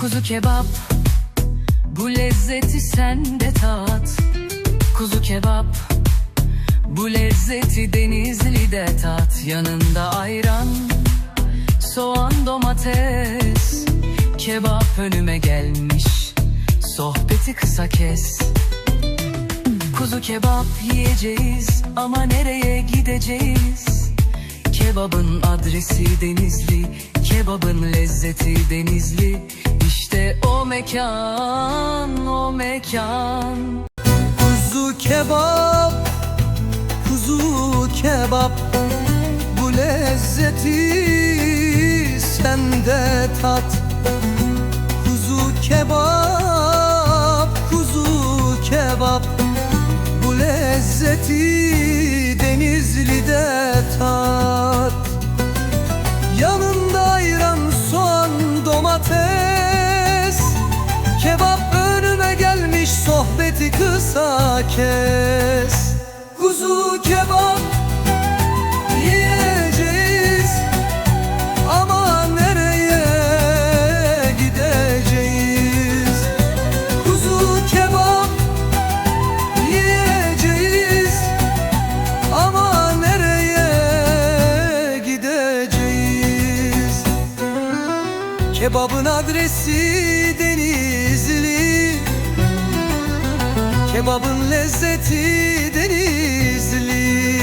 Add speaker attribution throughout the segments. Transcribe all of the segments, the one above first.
Speaker 1: Kuzu kebap. Bu lezzeti sen de tat. Kuzu kebap. Bu lezzeti Denizli'de tat. Yanında ayran Soğan domates. Kebap önüme gelmiş. Sohbeti kısa kes. Kuzu kebap yiyeceğiz ama nereye gideceğiz? Kebabın adresi Denizli, kebabın lezzeti Denizli. İşte o mekan, o mekan.
Speaker 2: Kuzu kebap, kuzu kebap. Bu lezzeti sende tat. Kuzu kebap, kuzu kebap. Bu lezzeti kes. Kuzu kebap yiyeceğiz. Ama nereye gideceğiz? Kuzu kebap yiyeceğiz. Ama nereye gideceğiz? Kebabın adresi Denizli Kebabın lezzeti Denizli.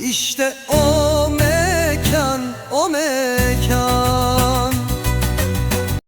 Speaker 2: İşte o